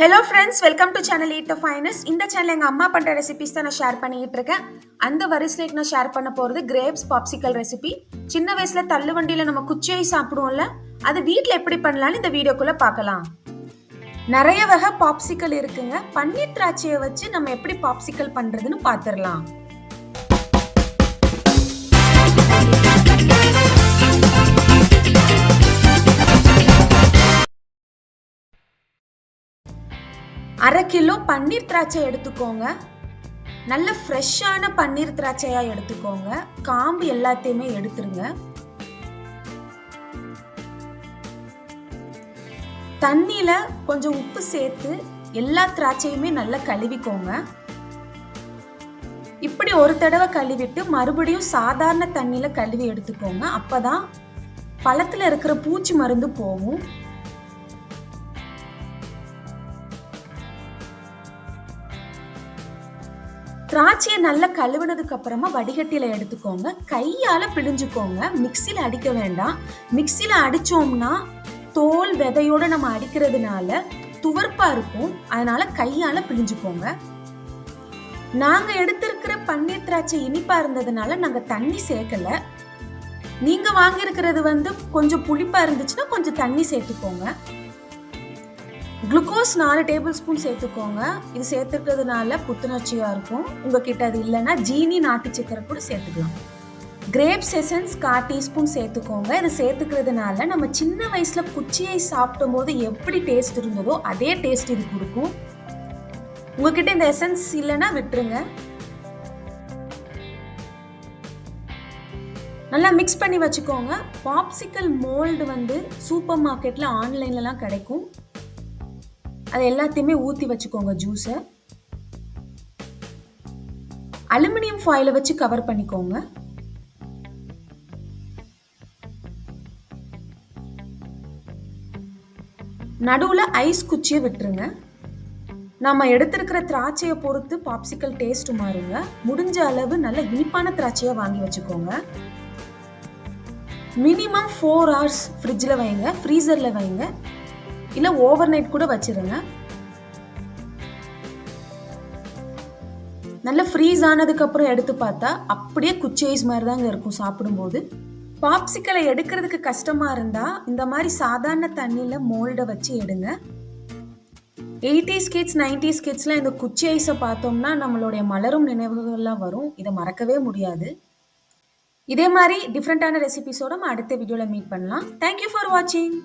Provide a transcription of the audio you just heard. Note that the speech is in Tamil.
Hello friends welcome to channel eat the finest இந்த சேனல் எங்கள் அம்மா பண்ணுற ரெசிபிஸ் தான் நான் ஷேர் பண்ணிக்கிட்டு இருக்கேன். அந்த வரிசைக்கு நான் ஷேர் பண்ண போகிறது கிரேப்ஸ் பாப்சிக்கல் ரெசிபி சின்ன வயசில் தள்ளு வண்டியில் நம்ம குச்சியை சாப்பிடுவோம்ல அது வீட்டில் எப்படி பண்ணலான்னு இந்த வீடியோக்குள்ளே பார்க்கலாம். நிறைய வகை பாப்சிக்கல் இருக்குங்க. பன்னீர் திராட்சையை வச்சு நம்ம எப்படி பாப்சிக்கல் பண்ணுறதுன்னு பார்த்துடலாம். அரை கிலோ பன்னீர் திராட்சை எடுத்துக்கோங்க. நல்ல ஃப்ரெஷ்ஷான பன்னீர் திராட்சையாக எடுத்துக்கோங்க. காம்பு எல்லாத்தையுமே எடுத்துருங்க. தண்ணியில் கொஞ்சம் உப்பு சேர்த்து எல்லா திராட்சையுமே நல்லா கழுவிக்கோங்க. இப்படி ஒரு தடவை கழுவிட்டு மறுபடியும் சாதாரண தண்ணியில் கழுவி எடுத்துக்கோங்க. அப்பதான் பழத்தில் இருக்கிற பூச்சி மருந்து போகும். திராட்சையை நல்லா கழுவுனதுக்கு அப்புறமா வடிகட்டியில எடுத்துக்கோங்க. கையால பிழிஞ்சுக்கோங்க. மிக்சியில அடிக்க வேண்டாம். மிக்சியில அடிச்சோம்னா தோல் விதையோட நம்ம அடிக்கிறதுனால துவர்ப்பா இருக்கும். அதனால கையால பிழிஞ்சுக்கோங்க. நாங்க எடுத்திருக்கிற பன்னீர் திராட்சை இனிப்பா இருந்ததுனால நாங்க தண்ணி சேர்க்கல. நீங்க வாங்கியிருக்கிறது வந்து கொஞ்சம் புளிப்பா இருந்துச்சுன்னா கொஞ்சம் தண்ணி சேர்த்துக்கோங்க. குளுக்கோஸ் நாலு டேபிள் ஸ்பூன் சேர்த்துக்கோங்க. இது சேர்த்துக்கிறதுனால புத்துணர்ச்சியாக இருக்கும். உங்ககிட்ட அது இல்லைன்னா ஜீனி நாட்டு சக்கரை கூட சேர்த்துக்கலாம். கிரேப்ஸ் எசன்ஸ் கால் டீஸ்பூன் சேர்த்துக்கோங்க. இது சேர்த்துக்கிறதுனால நம்ம சின்ன வயசில் குச்சியை சாப்பிடும் போது எப்படி டேஸ்ட் இருந்ததோ அதே டேஸ்ட் இது கொடுக்கும். உங்ககிட்ட இந்த எசன்ஸ் இல்லைன்னா விட்டுருங்க. நல்லா மிக்ஸ் பண்ணி வச்சுக்கோங்க. பாப்சிக்கல் மோல்டு வந்து சூப்பர் மார்க்கெட்டில் ஆன்லைன்லலாம் கிடைக்கும். அது எல்லாத்தையுமே ஊற்றி வச்சுக்கோங்க ஜூஸை அலுமினியம் ஃபாயிலை வச்சு கவர் பண்ணிக்கோங்க. நடுவில் ஐஸ் குச்சியை விட்டுருங்க. நம்ம எடுத்திருக்கிற திராட்சையை பொறுத்து பாப்சிக்கல் டேஸ்ட் மாறுங்க. முடிஞ்ச அளவு நல்ல இனிப்பான திராட்சையை வாங்கி வச்சுக்கோங்க. மினிமம் ஃபோர் ஹவர்ஸ் ஃப்ரிட்ஜில் வைங்க. ஃப்ரீசரில் வைங்க. இல்லை ஓவர் நைட் கூட வச்சிருங்க. நல்லா ஃப்ரீஸ் ஆனதுக்கப்புறம் எடுத்து பார்த்தா அப்படியே குச்சி ஐஸ் மாதிரி தாங்க இருக்கும் சாப்பிடும்போது. பாப்சிக்கலை எடுக்கிறதுக்கு கஷ்டமாக இருந்தால் இந்த மாதிரி சாதாரண தண்ணியில் மோல்டை வச்சு எடுங்க. எயிட்டிஸ் கிட்ஸ் நைன்டிஸ் கிட்ஸ்லாம் இந்த குச்சி ஐஸை பார்த்தோம்னா நம்மளுடைய மலரும் நினைவுகள்லாம் வரும். இதை மறக்கவே முடியாது. இதே மாதிரி டிஃப்ரெண்ட்டான ரெசிபிஸோட நம்ம அடுத்த வீடியோவில் மீட் பண்ணலாம். தேங்க்யூ ஃபார் வாட்சிங்